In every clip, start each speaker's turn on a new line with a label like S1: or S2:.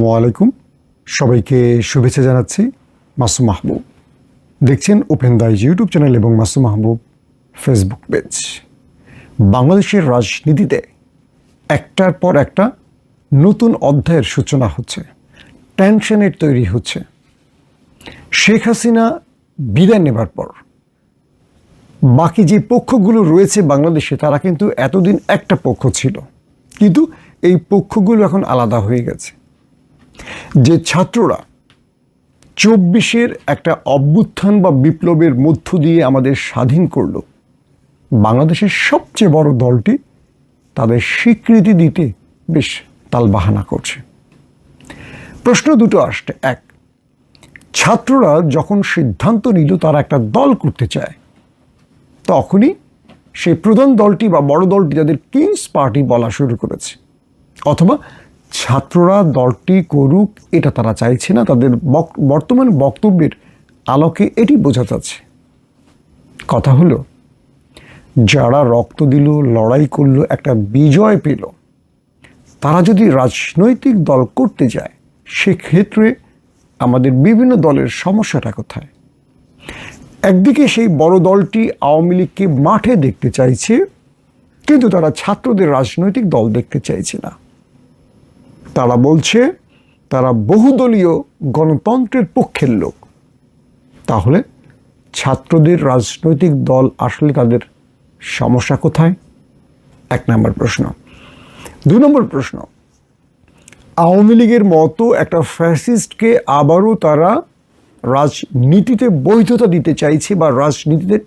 S1: ওয়ালাইকুম সবাইকে শুভেচ্ছা জানাচ্ছি মাসুম মাহবুব। দেখছেন ওপেন দাইজ ইউটিউব চ্যানেল এবং মাসুম মাহবুব ফেসবুক পেজ। বাংলাদেশের রাজনীতিতে একটার পর একটা নতুন অধ্যায়ের সূচনা হচ্ছে, টেনশনের তৈরি হচ্ছে। শেখ হাসিনা বিদায় নেবার পর বাকি যে পক্ষগুলো রয়েছে বাংলাদেশে, তারা কিন্তু এতদিন একটা পক্ষ ছিল। কিন্তু এই পক্ষগুলো এখন আলাদা হয়ে গেছে। যে ছাত্ররা চব্বিশের একটা অভ্যুত্থান বা বিপ্লবের মধ্য দিয়ে আমাদের স্বাধীন করল, বাংলাদেশের সবচেয়ে বড় দলটি তাদের স্বীকৃতি দিতে বেশ তালবাহানা করছে। প্রশ্ন দুটো আসছে। এক, ছাত্ররা যখন সিদ্ধান্ত নিল তারা একটা দল করতে চায়, তখনই সেই প্রধান দলটি বা বড় দলটি তাদের কিংস পার্টি বলা শুরু করেছে, অথবা ছাত্ররা দলটি করুক, এটা তারা চাইছে না। তাদের বর্তমান বক্তব্যের আলোকে এটি বোঝা যাচ্ছে। কথা হলো, যারা রক্ত দিল, লড়াই করল, একটা বিজয় পেল, তারা যদি রাজনৈতিক দল করতে যায়, সেক্ষেত্রে আমাদের বিভিন্ন দলের সমস্যাটা কোথায়? একদিকে সেই বড় দলটি আওয়ামী লীগকে মাঠে দেখতে চাইছে, কিন্তু তারা ছাত্রদের রাজনৈতিক দল দেখতে চাইছে না। তারা বলছে, তারা বহুদলীয় গণতন্ত্রের পক্ষের লোক। তাহলে ছাত্রদের রাজনৈতিক দল আসলে তাদের সমস্যা কোথায়? এক নম্বর প্রশ্ন। দুই নম্বর প্রশ্ন। আওয়ামী লীগের মতো একটা ফ্যাসিস্টকে আবারও তারা রাজনীতিতে বৈধতা দিতে চাইছে বা রাজনীতিতে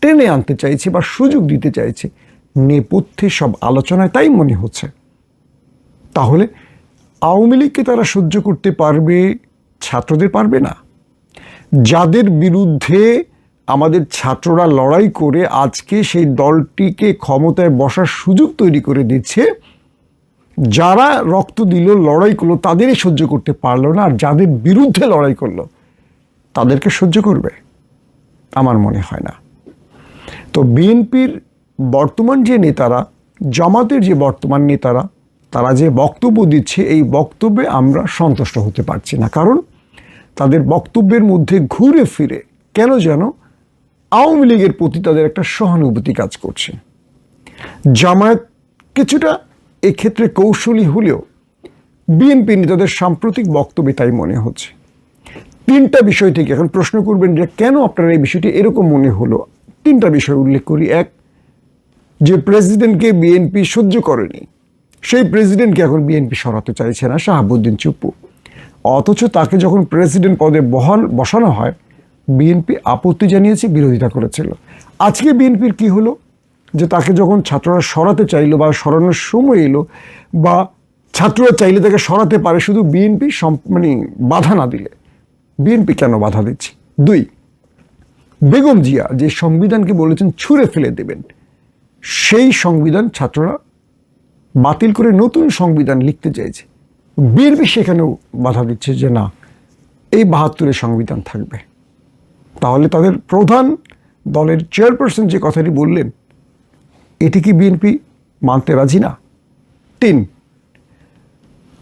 S1: টেনে আনতে চাইছে বা সুযোগ দিতে চাইছে, নেপথ্যে সব আলোচনায় তাই মনে হচ্ছে। তাহলে আওয়ামী লীগকে তারা সহ্য করতে পারবে, ছাত্রদের পারবে না। যাদের বিরুদ্ধে আমাদের ছাত্ররা লড়াই করে আজকে সেই দলটিকে ক্ষমতায় বসার সুযোগ তৈরি করে দিচ্ছে, যারা রক্ত দিল, লড়াই করল, তাদেরই সহ্য করতে পারল না। আর যাদের বিরুদ্ধে লড়াই করল, তাদেরকে সহ্য করবে, আমার মনে হয় না। তো বিএনপির বর্তমান যে নেতারা, জামাতের যে বর্তমান নেতারা তারা যে বক্তব্য দিচ্ছে, এই বক্তব্যে আমরা সন্তুষ্ট হতে পারছি না। কারণ তাদের বক্তব্যের মধ্যে ঘুরে ফিরে কেন যেন আওয়ামী লীগের প্রতি তাদের একটা সহানুভূতি কাজ করছে। জামায়াত কিছুটা এক্ষেত্রে কৌশলী হলেও বিএনপি নেতাদের সাম্প্রতিক বক্তব্যে তাই মনে হচ্ছে। তিনটা বিষয় থেকে এখন প্রশ্ন করবেন যে কেন আপনার এই বিষয়টি এরকম মনে হলো? তিনটা বিষয় উল্লেখ করি। এক, যে প্রেসিডেন্টকে বিএনপি সহ্য করেনি সেই প্রেসিডেন্টকে এখন বিএনপি সরাতে চাইছে না শাহাবুদ্দিন চুপ্পু। অথচ তাকে যখন প্রেসিডেন্ট পদে বহাল, বসানো হয়, বিএনপি আপত্তি জানিয়েছে, বিরোধিতা করেছিল। আজকে বিএনপির কি হলো? যে তাকে যখন ছাত্ররা সরাতে চাইলো বা সরানোর সময় এলো, বা ছাত্ররা চাইলে তাকে সরাতে পারে, শুধু বিএনপি মানে বাধা না দিলে। বিএনপি কেন বাধা দিচ্ছে? দুই, বেগম জিয়া যে সংবিধানকে বলেছেন, ছুঁড়ে ফেলে দেবেন, সেই সংবিধান ছাত্ররা বাতিল করে নতুন সংবিধান লিখতে চাইছে। বিএনপি সেখানেও বাধা দিচ্ছে যে না, এই বাহাত্তরের সংবিধান থাকবে। তাহলে তাদের প্রধান দলের চেয়ারপারসন যে কথাটি বললেন, এটি কি বিএনপি মানতে রাজি না? তিন,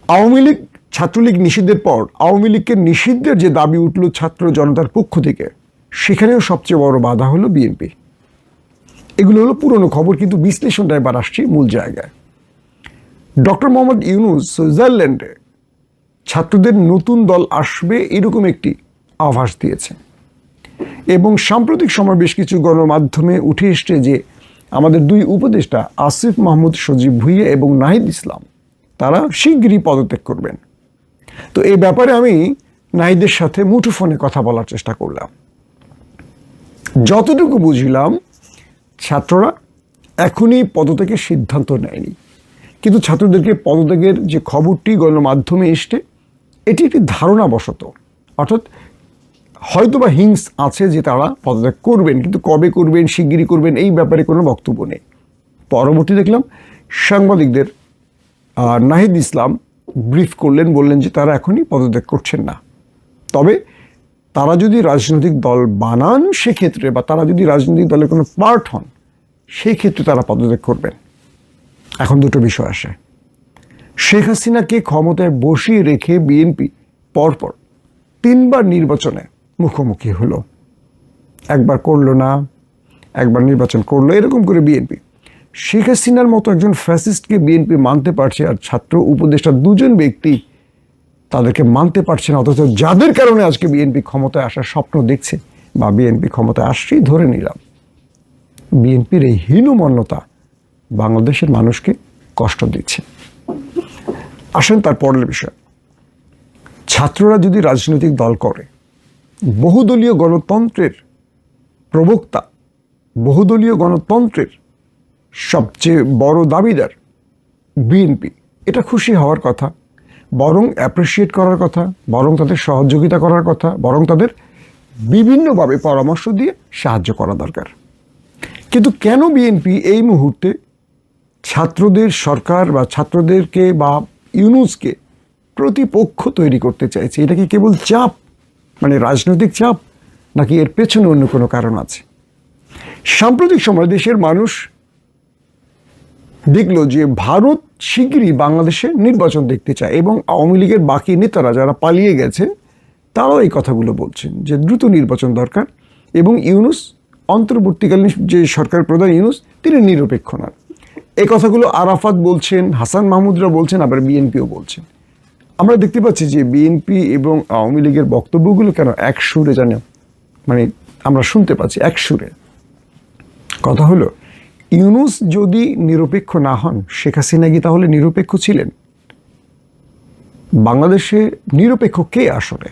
S1: আওয়ামী লীগ ছাত্রলীগ নিষিদ্ধের পর আওয়ামী লীগকে নিষিদ্ধের যে দাবি উঠল ছাত্র জনতার পক্ষ থেকে, সেখানেও সবচেয়ে বড় বাধা হলো বিএনপি। এগুলো হলো পুরনো খবর, কিন্তু বিশ্লেষণটা এবার আসছে মূল জায়গায়। ডক্টর মোহাম্মদ ইউনুস সুইজারল্যান্ডে ছাত্রদের নতুন দল আসবে এরকম একটি আভাস দিয়েছে। এবং সাম্প্রতিক সময় বেশ কিছু গণমাধ্যমে উঠে এসছে যে আমাদের দুই উপদেষ্টা আসিফ মাহমুদ, সজীব ভুইয়া এবং নাহিদ ইসলাম, তারা শীঘ্রই পদত্যাগ করবেন। তো এই ব্যাপারে আমি নাহিদের সাথে মুঠোফোনে কথা বলার চেষ্টা করলাম। যতটুকু বুঝিলাম, ছাত্ররা এখনই পদত্যাগের সিদ্ধান্ত নেয়নি। কিন্তু ছাত্রদেরকে পদত্যাগের যে খবরটি গণমাধ্যমে এসছে, এটি একটি ধারণাবশত। অর্থাৎ হয়তো বা হিংস আছে যে তারা পদত্যাগ করবেন, কিন্তু কবে করবেন, শিগগিরই করবেন, এই ব্যাপারে কোনো বক্তব্য নেই। পরবর্তী দেখলাম, সাংবাদিকদের নাহিদ ইসলাম ব্রিফ করলেন, বললেন যে তারা এখনই পদত্যাগ করছেন না। তবে তারা যদি রাজনৈতিক দল বানান, সেক্ষেত্রে বা তারা যদি রাজনৈতিক দলের কোনো পার্ট হন সেই ক্ষেত্রে তারা পদত্যাগ করবেন। এখন দুটো বিষয় আসে। শেখ হাসিনাকে ক্ষমতায় বসিয়ে রেখে বিএনপি পরপর তিনবার নির্বাচনে মুখোমুখি হলো। একবার করল না, একবার নির্বাচন করল, এরকম করে বিএনপি শেখ হাসিনার মতো একজন ফ্যাসিস্টকে বিএনপি মানতে পারছে আর ছাত্র উপদেষ্টা দুজন ব্যক্তি তাদেরকে মানতে পারছে না, অথচ যাদের কারণে আজকে বিএনপি ক্ষমতায় আসার স্বপ্ন দেখছে বা বিএনপি ক্ষমতায় আসছেই ধরে নিলাম। বিএনপির এই হীনমন্যতা বাংলাদেশের মানুষকে কষ্ট দিচ্ছে। আসেন তার পরের বিষয়। ছাত্ররা যদি রাজনৈতিক দল করে, বহুদলীয় গণতন্ত্রের প্রবক্তা, বহুদলীয় গণতন্ত্রের সবচেয়ে বড় দাবিদার বিএনপি, এটা খুশি হওয়ার কথা, বরং অ্যাপ্রিসিয়েট করার কথা, বরং তাদের সহযোগিতা করার কথা, বরং তাদের বিভিন্নভাবে পরামর্শ দিয়ে সাহায্য করা দরকার। কিন্তু কেন বিএনপি এই মুহূর্তে ছাত্রদের সরকার বা ছাত্রদেরকে বা ইউনুসকে প্রতিপক্ষ তৈরি করতে চাইছে। এটা কি কেবল চাপ মানে রাজনৈতিক চাপ, নাকি এর পেছনে অন্য কোনো কারণ আছে? সাম্প্রতিক সময় দেশের মানুষ দেখল যে ভারত শিগগিরই বাংলাদেশে নির্বাচন দেখতে চায় এবং আওয়ামী লীগের বাকি নেতারা যারা পালিয়ে গেছে, তারাও এই কথাগুলো বলছেন যে দ্রুত নির্বাচন দরকার এবং ইউনুস, অন্তর্বর্তীকালীন যে সরকার প্রধান ইউনুস, তিনি নিরপেক্ষ নন। এই কথাগুলো আরাফাত বলছেন, হাসান মাহমুদরা বলছেন, আবার বিএনপিও বলছেন। আমরা দেখতে পাচ্ছি যে বিএনপি এবং আওয়ামী লীগের বক্তব্যগুলো কেন এক সুরে জানে মানে আমরা শুনতে পাচ্ছি এক সুরে। কথা হলো, ইউনুস যদি নিরপেক্ষ না হন, শেখ হাসিনা কি তাহলে নিরপেক্ষ ছিলেন? বাংলাদেশে নিরপেক্ষ কে আসলে?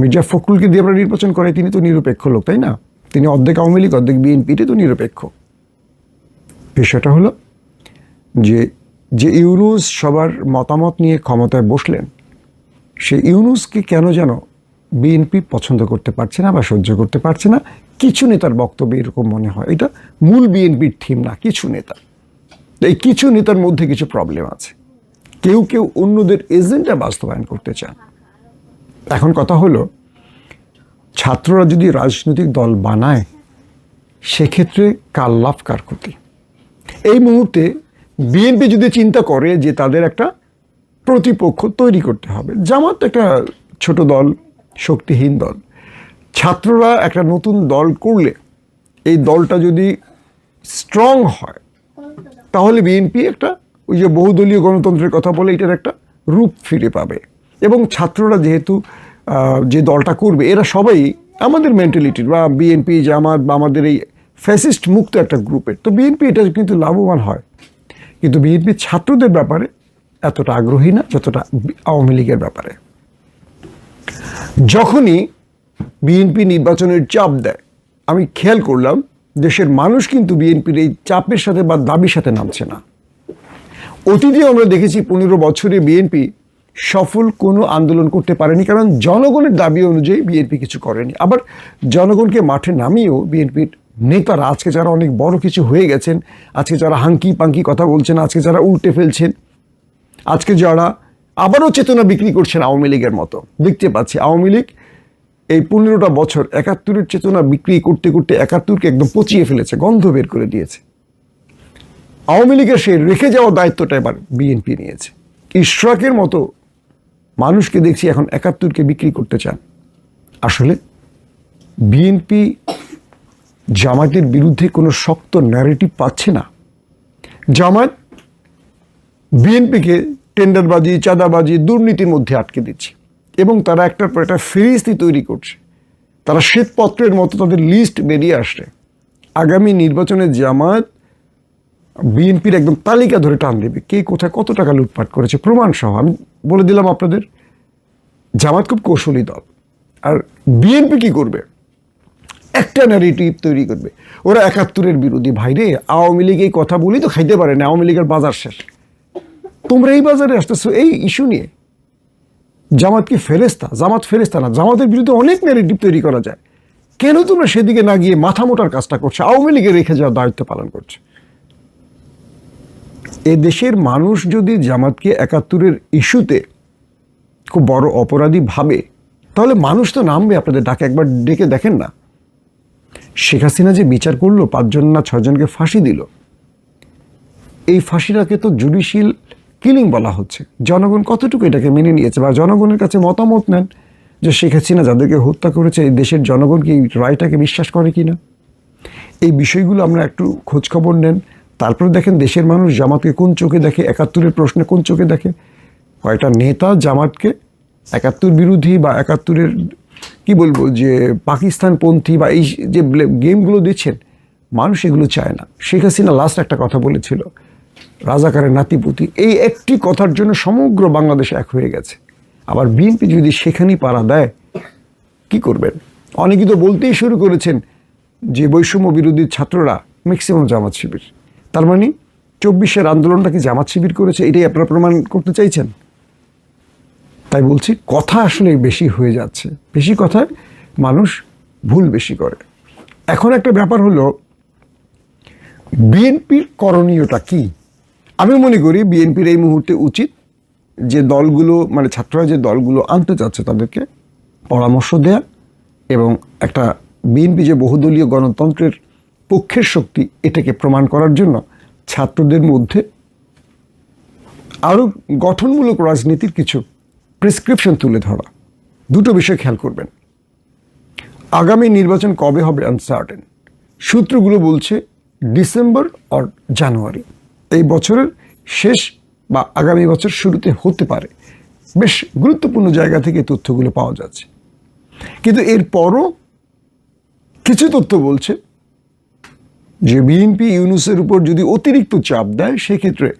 S1: মির্জা ফখরুলকে দিয়ে আমরা নির্বাচন করাই তিনি তো নিরপেক্ষ লোক, তাই না? তিনি অর্ধেক আওয়ামী লীগ, অর্ধেক বিএনপিটি তো নিরপেক্ষ। বিষয়টা হলো যে যে ইউনুস সবার মতামত নিয়ে ক্ষমতায় বসলেন, সে ইউনুসকে কেন যেন বিএনপি পছন্দ করতে পারছে না বা সহ্য করতে পারছে না, কিছু নেতার বক্তব্যে এরকম মনে হয়। এটা মূল বিএনপির থিম না, কিছু নেতা। এই কিছু নেতার মধ্যে কিছু প্রবলেম আছে। কেউ কেউ অন্যদের এজেন্ডা বাস্তবায়ন করতে চান এখন কথা হলো, ছাত্ররা যদি রাজনৈতিক দল বানায়, সেক্ষেত্রে কার লাভ, কার ক্ষতি? এই মুহূর্তে বিএনপি যদি চিন্তা করে যে তাদের একটা প্রতিপক্ষ তৈরি করতে হবে, জামাত একটা ছোট দল, শক্তিহীন দল, ছাত্ররা একটা নতুন দল করলে এই দলটা যদি স্ট্রং হয়, তাহলে বিএনপি একটা ওই যে বহুদলীয় গণতন্ত্রের কথা বলে এটার একটা রূপ ফিরে পাবে। এবং ছাত্ররা যেহেতু যে দলটা করবে, এরা সবাই আমাদের মেন্টালিটির বা বিএনপি জামাত বা আমাদের এই ফ্যাসিস্ট মুক্ত একটা গ্রুপের তো বিএনপি এটা কিন্তু লাভবান হয়। কিন্তু বিএনপি ছাত্রদের ব্যাপারে এতটা আগ্রহী না, যতটা আওয়ামী লীগের ব্যাপারে। যখনই বিএনপি নির্বাচনের চাপ দেয়, আমি খেয়াল করলাম, দেশের মানুষ কিন্তু বিএনপির এই চাপের সাথে বা দাবির সাথে নামছে না। অতীতে আমরা দেখেছি পনেরো বছরে বিএনপি সফল কোনো আন্দোলন করতে পারেনি, কারণ জনগণের দাবি অনুযায়ী বিএনপি কিছু করেনি। আবার জনগণকে মাঠে নামিয়েও বিএনপির নেতারা আজকে যারা অনেক বড় কিছু হয়ে গেছেন, আজকে যারা হাঙ্কি পাঙ্কি কথা বলছেন, আজকে যারা উল্টে ফেলছেন, আজকে যারা আবারও চেতনা বিক্রি করছেন আওয়ামী লীগের মতো, দেখতে পাচ্ছি আওয়ামী লীগ এই পনেরোটা বছর একাত্তরের চেতনা বিক্রি করতে করতে একাত্তরকে একদম পচিয়ে ফেলেছে, গন্ধ বের করে দিয়েছে। আওয়ামী লীগের সেই রেখে যাওয়া দায়িত্বটা এবার বিএনপি নিয়েছে। ইশরাকের মতো মানুষকে দেখছি এখন একাত্তরকে বিক্রি করতে চান। আসলে বিএনপি জামাতের বিরুদ্ধে কোনো শক্ত ন্যারেটিভ পাচ্ছে না। জামাত বিএনপিকে টেন্ডারবাজি, চাঁদাবাজি, দুর্নীতির মধ্যে আটকে দিচ্ছে এবং তারা একটার পর একটা ফেরিস্তি তৈরি করছে। তারা শ্বেতপত্রের মতো তাদের লিস্ট বেরিয়ে আসছে। আগামী নির্বাচনে জামাত বিএনপির একদম তালিকা ধরে টান দেবে। কে কোথায় কত টাকা লুটপাট করেছে প্রমাণ সহ আমি বলে দিলাম আপনাদের। জামাত খুব কৌশলী দল। আর বিএনপি কি করবে? একটা ন্যারেটিভ তৈরি করবে। ওরা একাত্তরের বিরোধী। ভাইরে আওয়ামী লীগ এই কথা বলেই তো খাইতে পারে না, আওয়ামী লীগের বাজার শেষ। তোমরা এই বাজারে আসতেছো, এই ইস্যু নিয়ে। জামাত কি ফেরেস্তা জামাত ফেরেস্তা না। জামাতের বিরুদ্ধে অনেক ন্যারেটিভ তৈরি করা যায়। কেন তোমরা সেদিকে না গিয়ে মাথা মোটার কাজটা করছ? আওয়ামী লীগে রেখে যাওয়ার দায়িত্ব পালন করছে। এ দেশের মানুষ যদি জামাতকে একাত্তরের ইস্যুতে খুব বড় অপরাধী ভাবে, তাহলে মানুষ তো নামবে আপনাদের ডাকে। একবার ডেকে দেখেন না। শেখ হাসিনা যে বিচার করল, পাঁচজন না ছয়জনকে ফাঁসি দিল। এই ফাঁসিটাকে তো জুডিশিয়াল কিলিং বলা হচ্ছে। জনগণ কতটুকু এটাকে মেনে নিয়েছে বা জনগণের কাছে মতামত নেন যে শেখ হাসিনা যাদেরকে হত্যা করেছে, এই দেশের জনগণ কি রায়টাকে বিশ্বাস করে কি না? এই বিষয়গুলো আমরা একটু খোঁজখবর নেন। তারপরে দেখেন দেশের মানুষ জামাতকে কোন চোখে দেখে? একাত্তরের প্রশ্নে কোন চোখে দেখে? কয়টা নেতা জামাতকে একাত্তর বিরোধী বা একাত্তরের কি বলব যে পাকিস্তানপন্থী বা এই যে গেমগুলো দিচ্ছেন মানুষ এগুলো চায় না। শেখ হাসিনা লাস্ট একটা কথা বলেছিল, রাজাকারের নাতিপুতি। এই একটি কথার জন্য সমগ্র বাংলাদেশ এক হয়ে গেছে। আবার বিএনপি যদি সেখানেই পাড়া দেয়, কি করবেন? অনেকেই তো বলতেই শুরু করেছেন যে বৈষম্য বিরোধী ছাত্ররা ম্যাক্সিমাম জামাত শিবির। তার মানে চব্বিশের আন্দোলনটা কি জামাত শিবির করেছে? এটাই আপনারা প্রমাণ করতে চাইছেন? তাই বলছি, কথা আসলে বেশি হয়ে যাচ্ছে। বেশি কথায় মানুষ ভুল বেশি করে। এখন একটা ব্যাপার হলো, বিএনপির করণীয়টা কি? আমি মনে করি বিএনপির এই মুহূর্তে উচিত যে দলগুলো মানে ছাত্ররা যে দলগুলো আনতে চাচ্ছে তাদেরকে পরামর্শ দেয়া এবং একটা বিএনপি যে বহুদলীয় গণতন্ত্রের পক্ষের শক্তি এটাকে প্রমাণ করার জন্য ছাত্রদের মধ্যে আরও গঠনমূলক রাজনীতির কিছু প্রেসক্রিপশন তুলে ধরা। দুটো বিষয় খেয়াল করবেন। আগামী নির্বাচন কবে হবে আনসার্টেন সূত্রগুলো বলছে ডিসেম্বর অর জানুয়ারি। এই বছরের শেষ বা আগামী বছর শুরুতে হতে পারে। বেশ গুরুত্বপূর্ণ জায়গা থেকে তথ্যগুলো পাওয়া যাচ্ছে। কিন্তু এরপরও কিছু তথ্য বলছে যে বিএনপি ইউনুসের উপর যদি অতিরিক্ত চাপ দেয়, সেক্ষেত্রে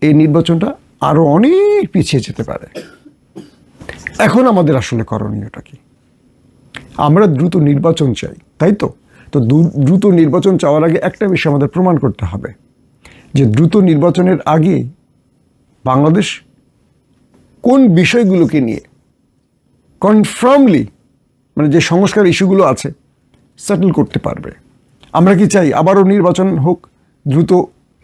S1: এই নির্বাচনটা আরও অনেক পিছিয়ে যেতে পারে। এখন আমাদের আসলে করণীয়টা কি? আমরা দ্রুত নির্বাচন চাই, তাই তো? তো দ্রুত নির্বাচন চাওয়ার আগে একটা বিষয় আমাদের প্রমাণ করতে হবে, যে দ্রুত নির্বাচনের আগে বাংলাদেশ কোন বিষয়গুলোকে নিয়ে কনফার্মলি মানে যে সংস্কার ইস্যুগুলো আছে সেটেল করতে পারবে। আমরা কি চাই আবারও নির্বাচন হোক, দ্রুত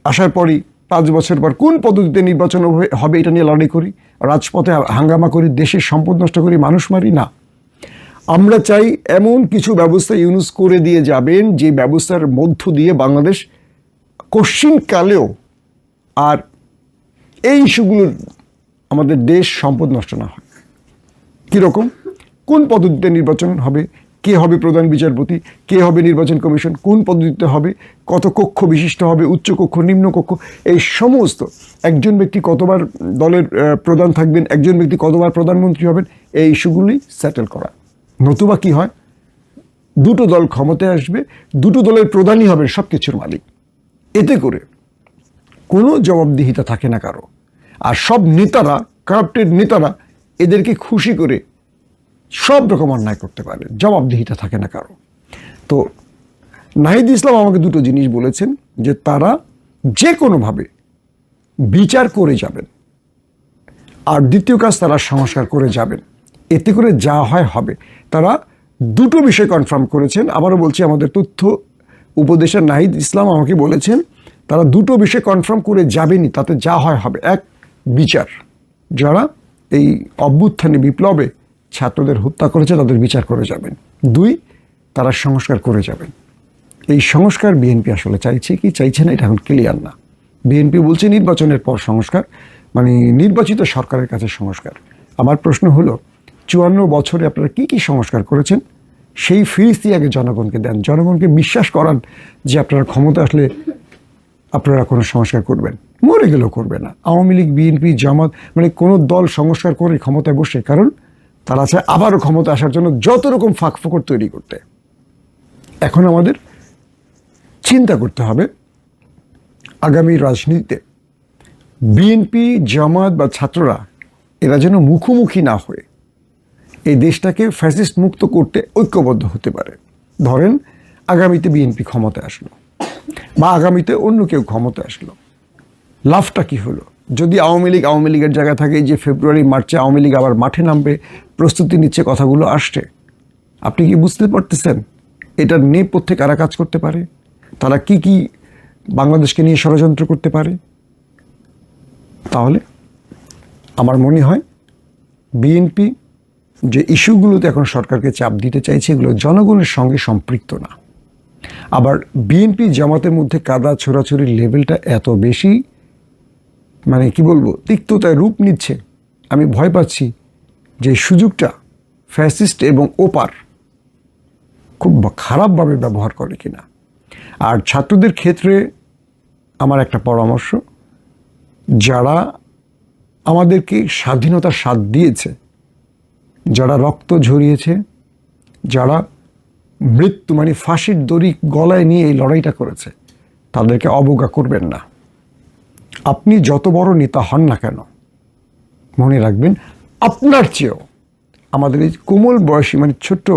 S1: আসার পরই পাঁচ বছর পর কোন পদ্ধতিতে নির্বাচন হবে- এটা নিয়ে লড়াই করি? রাজপথে হাঙ্গামা করি, দেশের সম্পদ নষ্ট করি, মানুষ মারি? না। আমরা চাই এমন কিছু ব্যবস্থা ইউনুস করে দিয়ে যাবেন, যে ব্যবস্থার মধ্য দিয়ে বাংলাদেশ কশ্চিনকালেও আর এই ইস্যুগুলোর আমাদের দেশ সম্পদ নষ্ট না হয়। কীরকম? কোন পদ্ধতিতে নির্বাচন হবে? কে হবে প্রধান বিচারপতি, কে হবে নির্বাচন কমিশন, কোন পদ্ধতিতে হবে, কত কক্ষ বিশিষ্ট হবে, উচ্চ কক্ষ, নিম্ন কক্ষ, এই সমস্ত একজন ব্যক্তি কতবার দলের প্রধান থাকবেন, একজন ব্যক্তি কতবার প্রধানমন্ত্রী হবেন, এই ইস্যুগুলি সেটেল করা। নতুবা কি হয়? দুটো দল ক্ষমতায় আসবে, দুটো দলের প্রধানই হবেন সব কিছুর মালিক। এতে করে কোনো জবাবদিহিতা থাকে না কারও। আর সব নেতারা কারাপ্টেড নেতারা এদেরকে খুশি করে সব রকম অন্যায় করতে পারে, জবাবদিহিতা থাকে না কারও। তো নাহিদ ইসলাম আমাকে দুটো জিনিস বলেছেন যে তারা যে কোনোভাবে বিচার করে যাবেন, আর দ্বিতীয় কাজ তারা সংস্কার করে যাবেন। এতে করে যা হয় হবে। তারা দুটো বিষয় কনফার্ম করেছেন। আবারও বলছি, আমাদের তথ্য উপদেষ্টা নাহিদ ইসলাম আমাকে বলেছেন, তারা দুটো বিষয় কনফার্ম করে যাবেনই, তাতে যা হয় হবে। এক, বিচার। যারা এই অভ্যুত্থানে বিপ্লবে ছাত্রদের হত্যা করেছে, তাদের বিচার করে যাবেন। দুই, তারা সংস্কার করে যাবেন। এই সংস্কার বিএনপি আসলে চাইছে কি? চাইছে না, এটা এখন ক্লিয়ার না। বিএনপি বলছে নির্বাচনের পর সংস্কার মানে নির্বাচিত সরকারের কাছে সংস্কার। আমার প্রশ্ন হলো, চুয়ান্ন বছরে আপনারা কি কি সংস্কার করেছেন? সেই ফিরিস্তি আগে জনগণকে দেন। জনগণকে বিশ্বাস করান যে আপনারা ক্ষমতা আসলে আপনারা কোনো সংস্কার করবেন। মরে গেলেও করবে না। আওয়ামী লীগ, বিএনপি, জামাত মানে কোনো দল সংস্কার করে ক্ষমতায় বসে। কারণ তারা চায় আবারও ক্ষমতা আসার জন্য যত রকম ফাঁক ফোকর তৈরি করতে। এখন আমাদের চিন্তা করতে হবে আগামী রাজনীতিতে বিএনপি, জামাত বা ছাত্ররা এরা যেন মুখোমুখি না হয়ে এই দেশটাকে ফ্যাসিস্ট মুক্ত করতে ঐক্যবদ্ধ হতে পারে। ধরেন, আগামীতে বিএনপি ক্ষমতায় আসলো বা আগামীতে অন্য কেউ ক্ষমতায় আসলো। লাভটা কি হলো? যদি আওয়ামী লীগ আওয়ামী লীগের জায়গা থাকে যে ফেব্রুয়ারি, মার্চে আওয়ামী লীগ আবার মাঠে নামবে, প্রস্তুতি নিচ্ছে, কথাগুলো আসছে। আপনি কি বুঝতে পারতেছেন এটার নেপথ্যে কারা কাজ করতে পারে? তারা কি কি বাংলাদেশকে নিয়ে ষড়যন্ত্র করতে পারে? তাহলে আমার মনে হয় বিএনপি যে ইস্যুগুলোতে এখন সরকারকে চাপ দিতে চাইছে, এগুলো জনগণের সঙ্গে সম্পৃক্ত না। আবার বিএনপি জামাতের মধ্যে কাদা ছোড়াছড়ির লেভেলটা এত বেশি মানে কি বলব, তিক্ততায় রূপ নিচ্ছে। আমি ভয় পাচ্ছি যে সুযোগটা ফ্যাসিস্ট এবং ওপার খুব খারাপভাবে ব্যবহার করে কিনা। আর ছাত্রদের ক্ষেত্রে আমার একটা পরামর্শ, যারা আমাদেরকে স্বাধীনতার স্বাদ দিয়েছে, যারা রক্ত ঝরিয়েছে, যারা মৃত্যু মানে ফাঁসির দড়ি গলায় নিয়ে এই লড়াইটা করেছে, তাদেরকে অবজ্ঞা করবেন না। আপনি যত বড় নেতা হন না কেন, মনে রাখবেন, আপনার চেয়েও আমাদের এই কোমল বয়সী মানে ছোট্ট,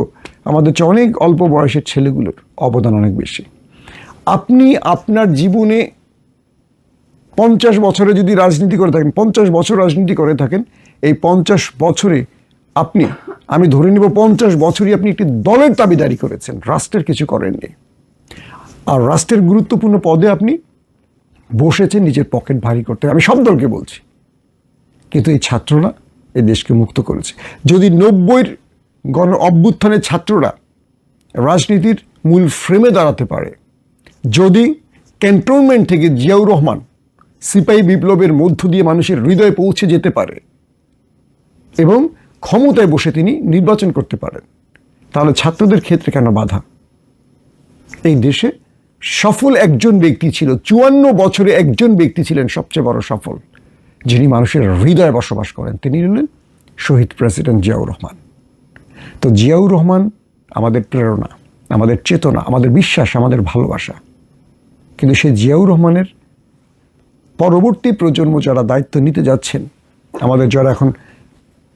S1: আমাদের চেয়ে অনেক অল্প বয়সের ছেলেগুলোর অবদান অনেক বেশি। আপনি আপনার জীবনে পঞ্চাশ বছরে যদি রাজনীতি করে থাকেন, পঞ্চাশ বছর রাজনীতি করে থাকেন, এই পঞ্চাশ বছরে আপনি, আমি ধরে নিব পঞ্চাশ বছরই আপনি একটি দলের দাবিদারি করেছেন, রাষ্ট্রের কিছু করেননি। আর রাষ্ট্রের গুরুত্বপূর্ণ পদে আপনি বসেছেন নিজের পকেট ভারী করতে আমি সব দলকে বলছি, কিন্তু এই ছাত্ররা এই দেশকে মুক্ত করেছে। যদি নব্বইয়ের গণ অভ্যুত্থানের ছাত্ররা রাজনীতির মূল ফ্রেমে দাঁড়াতে পারে, যদি ক্যান্টনমেন্ট থেকে জিয়াউর রহমান সিপাহী বিপ্লবের মধ্য দিয়ে মানুষের হৃদয়ে পৌঁছে যেতে পারে এবং ক্ষমতায় বসে তিনি নির্বাচন করতে পারেন, তাহলে ছাত্রদের ক্ষেত্রে কেন বাধা? এই দেশে সফল একজন ব্যক্তি ছিল, চুয়ান্ন বছরে একজন ব্যক্তি ছিলেন সবচেয়ে বড় সফল, যিনি মানুষের হৃদয়ে বসবাস করেন। তিনি হলেন শহীদ প্রেসিডেন্ট জিয়াউর রহমান। তো জিয়াউর রহমান আমাদের প্রেরণা, আমাদের চেতনা, আমাদের বিশ্বাস, আমাদের ভালোবাসা। কিন্তু সেই জিয়াউর রহমানের পরবর্তী প্রজন্ম যারা দায়িত্ব নিতে যাচ্ছেন, আমাদের যারা এখন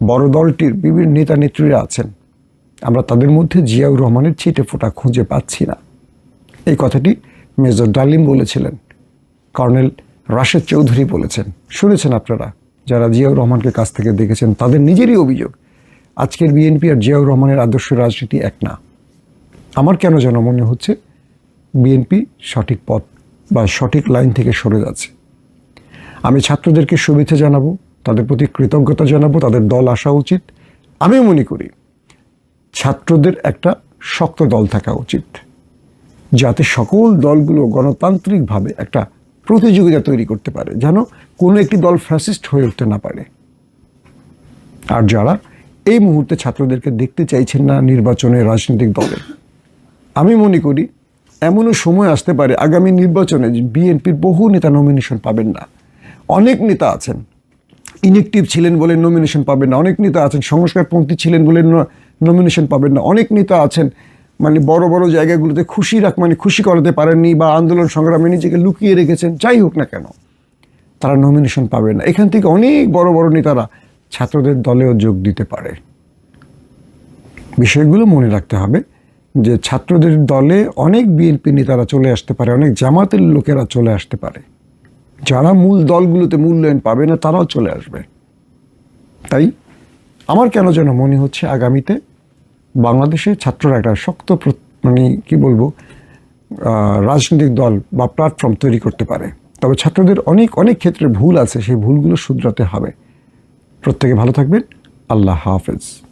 S1: বড় দলটির বিভিন্ন নেতা নেত্রীরা আছেন, আমরা তাদের মধ্যে জিয়াউর রহমানের ছিটে ফোটা খুঁজে পাচ্ছি না। এই কথাটি মেজর ডালিম বলেছিলেন। কর্নেল রাশেদ চৌধুরী বলেছেন। শুনেছেন আপনারা, যারা জিয়াউর রহমানকে কাছ থেকে দেখেছেন, তাদের নিজেরই অভিযোগ, আজকের বিএনপি আর জিয়াউর রহমানের আদর্শ রাজনীতি এক না। আমার কেন যেন মনে হচ্ছে, বিএনপি সঠিক পথ বা সঠিক লাইন থেকে সরে যাচ্ছে। আমি ছাত্রদেরকে শুভেচ্ছা জানাব, তাদের প্রতি কৃতজ্ঞতা জানাব, তাদের দল আসা উচিত। আমি মনে করি, ছাত্রদের একটা শক্ত দল থাকা উচিত। যাতে সকল দলগুলো গণতান্ত্রিকভাবে একটা প্রতিযোগিতা তৈরি করতে পারে, যেন কোনো একটি দল ফ্যাসিস্ট হয়ে উঠতে না পারে। আর যারা এই মুহূর্তে ছাত্রদেরকে দেখতে চাইছেন না নির্বাচনে রাজনৈতিক দলে, আমি মনে করি এমনও সময় আসতে পারে আগামী নির্বাচনে বিএনপির বহু নেতা নমিনেশন পাবেন না। অনেক নেতা আছেন ইনেকটিভ ছিলেন বলে নমিনেশন পাবেন না। অনেক নেতা আছেন, সংস্কারপন্থী ছিলেন বলে নমিনেশন পাবেন না। অনেক নেতা আছেন মানে বড় বড় জায়গাগুলোতে খুশি রাখ মানে খুশি করাতে পারেননি বা আন্দোলন সংগ্রামে নিজেকে লুকিয়ে রেখেছেন, যাই হোক না কেন, তারা নমিনেশন পাবে না। এখান থেকে অনেক বড় বড় নেতারা ছাত্রদের দলেও যোগ দিতে পারে। বিষয়গুলো মনে রাখতে হবে যে ছাত্রদের দলে অনেক বিএনপি নেতারা চলে আসতে পারে, অনেক জামাতের লোকেরা চলে আসতে পারে। যারা মূল দলগুলোতে মূল্যায়ন পাবে না, তারাও চলে আসবে। তাই আমার কেন যেন মনে হচ্ছে আগামীতে বাংলাদেশে ছাত্ররা একটা শক্ত মানে কি বলব রাজনৈতিক দল বা প্ল্যাটফর্ম তৈরি করতে পারে। তবে ছাত্রদের অনেক অনেক ক্ষেত্রে ভুল আছে, সেই ভুলগুলো শুধরাতে হবে। প্রত্যেকে ভালো থাকবেন। আল্লাহ হাফেজ।